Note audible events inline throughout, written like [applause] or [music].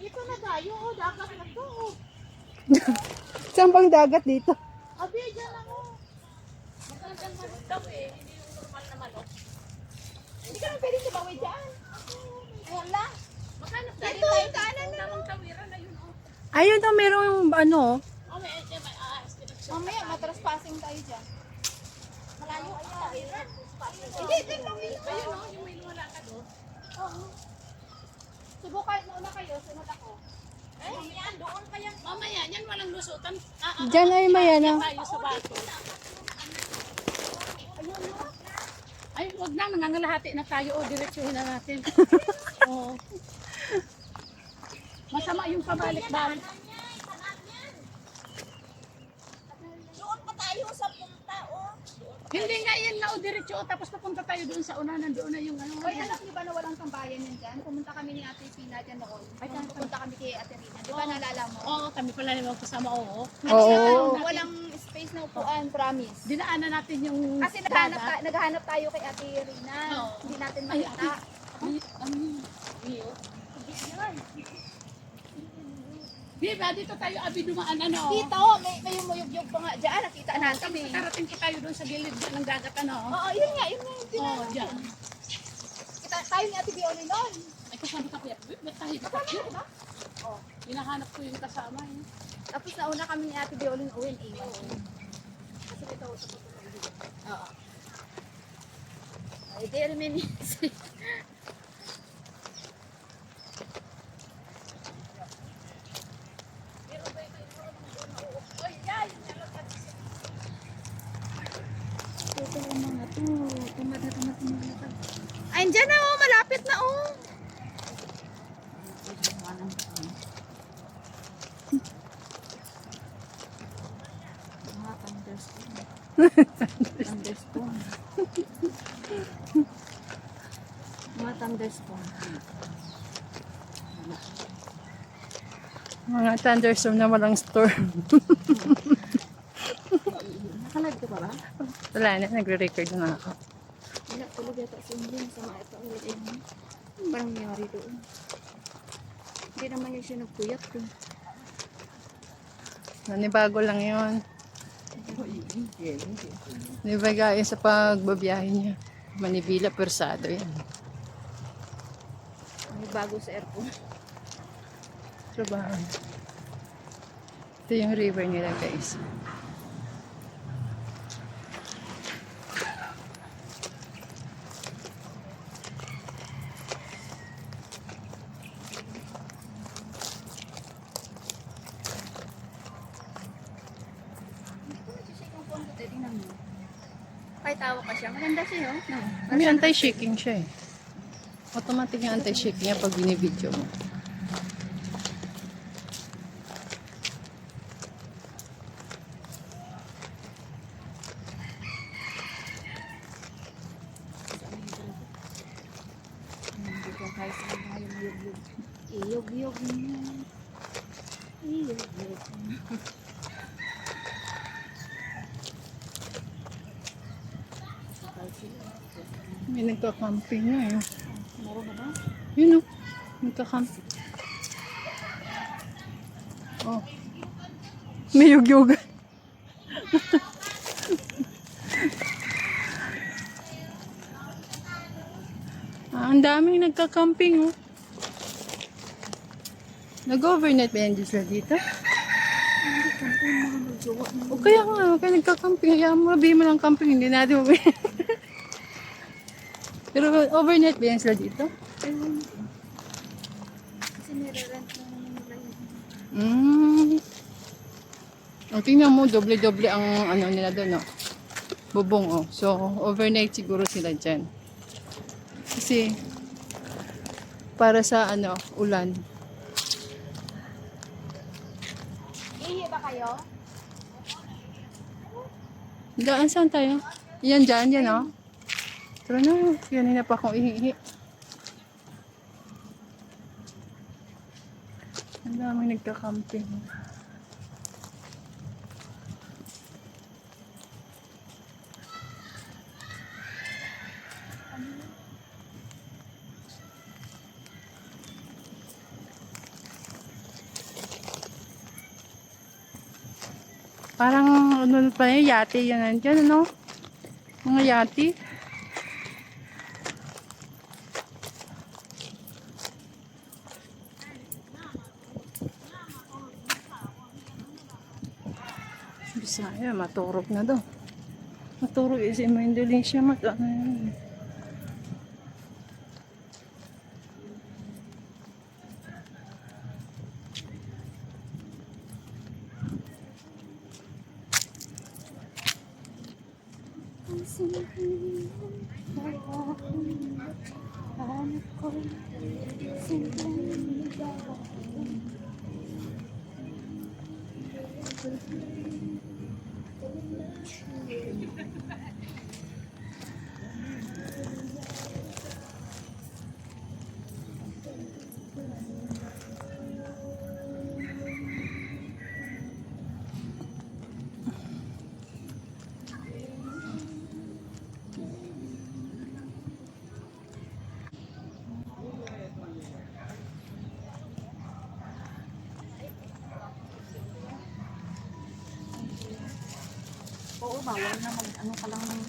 Dito na tayo, oh, dagat na to. oh. [laughs] Saan bang dagat dito? Abi, dyan ako. Hindi ka naman pwede tumawid dyan. Ayan lang. Maghanap tayo Dito, tayo. daanan na. Tamang na yun. oh. Ayun na, merong ano. Oh, may may may aas. Mamaya, matrespassing tayo dyan. Malayo ka tawiran. Hindi, dito lang yun. Ayun oh, yung may lumalakad oh. Oo. Subukan mo na kayo, sunod ako. Eh, yan, doon kaya. Mamaya, yan walang lusutan. Ah, ah, Diyan ay may ano. tayo sa bato. Ay, wag na, nangangalahati na tayo. O, diretsuhin na natin. [laughs] Oo. Masama yung pabalik-balik. Doon pa tayo sa punta, oh. Hindi nga yan na o diretso. O, tapos papunta tayo doon sa una. Nandoon na yung ano. Hoy, alam niyo ba na walang tambayan yan dyan? Pumunta kami ni Ate Pina dyan noon. Ay, pumunta kami kay Ate Rina. Di ba naalala mo? Oo, kami pala naman kasama. Oo. Oo. Walang space na upuan, promise. Dinaanan natin yung Kasi naghanap, ta- naghanap tayo kay Ate Rina. Hindi natin Ay, makita. Ay, ano yun? Iyo. Di ba, dito tayo abi dumaan ano? Dito, oh, may, may umuyog-yog pa nga dyan. Nakita natin eh. Karating ko tayo doon sa gilid dyan ng dagat ano? Oo, yun nga, yun nga yung Oo, tinanong. oh, dyan. Kita, tayo ni Ate Bioli noon. Ay, kasama ka kuya. Uy, Ba't tayo Kasama dito? ko ba? Oh, hinahanap ko yung kasama. Eh. Tapos nauna kami ni Ate Bioli ng uwin. Eh, Kasi ito, ito, ito, ito. Oo. Ay, di reminisce. [laughs] Ito yung mga to. Tumad na tumad tumad. Ay, dyan na oh. Malapit na oh. Thunderstorm. Mga thunderstorm. Mga thunderstorm na walang storm. Nakalag ka ba ba? Wala na, nagre-record na ako. Wala tulog yata si Indian sa mga ito ulit eh. Parang nangyari doon. Hindi naman yung siya nagpuyat ko. Nanibago lang yun. Di ba gaya sa pagbabiyahe niya? Manibila, persado yan. May bago sa airport. Trabaho. Ito yung river nila guys. Kahit tawa ka siya, maganda siya oh. No? May anti-shaking siya eh. Automatic yung anti-shaking niya pag binibidyo mo. Iyog-yog niya. Iyog-yog niya. Sakal sila. May nagka-camping na eh. Meron na ba? Yun o. Nagka-camping. Oh. May yugyugan. [laughs] ah, ang daming nagka-camping oh. Nag-overnight ba yan sila dito? O kaya nga, kaya nagka-camping. Kaya mo, mo lang camping, hindi natin mo. [laughs] Pero overnight ba yan sila dito? Ko. Kasi nire-rent na naman nila yun. Mm. Ang tingnan mo, doble-doble ang ano nila doon, no? Bubong, oh. So, overnight siguro sila dyan. Kasi, para sa, ano, ulan. Ihi ba kayo? Daan, saan tayo? Yan dyan, yan, oh. Tara na. Kanina pa akong ihihi. Ang daming nagka-camping. Parang ano pa yun, yate yan nandiyan, ano? Mga yate. Bisaya, maturog na daw. Maturog is in Indonesia, mat ano yun. Oo, bawal na mag ano ka lang ng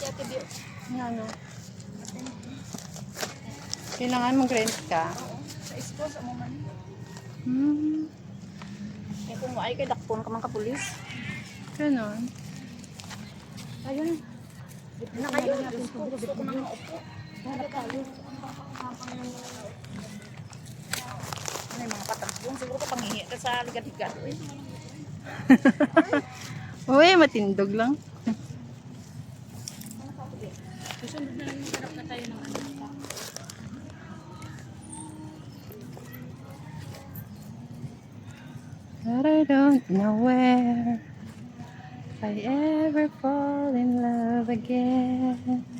Ate Bio. Nga, ano? Kailangan mag-rent ka. Sa school, sa moment. Hmm, Eh kung ay kay dakpon ka man ka pulis. ganon. Ayun. Na kayo, gusto, ko nang maupo. Harap tayo. Ano yung mga patampong? Siguro ka panghihi ka sa ligad-ligad. Uy. [laughs] Uy, matindog lang. Susunod na lang maghanap na tayo ng ano. But I don't know where I ever fall in love again.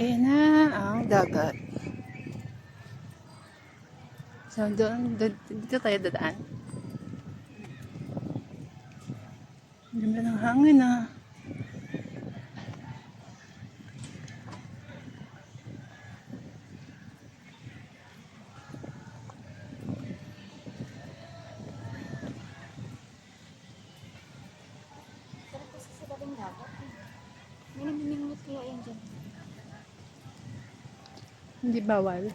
Eh na ang dagat. So, doon, dito tayo dadaan. Ganda ng hangin ah. Sarap kasi sa tabing dagat. May namimingot kaya yan dyan. Hindi bawal.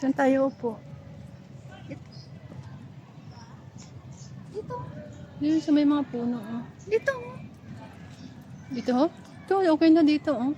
Saan tayo upo? Yun sa may mga puno. Oh. Dito. Dito ho? Ito, okay na dito. Oh.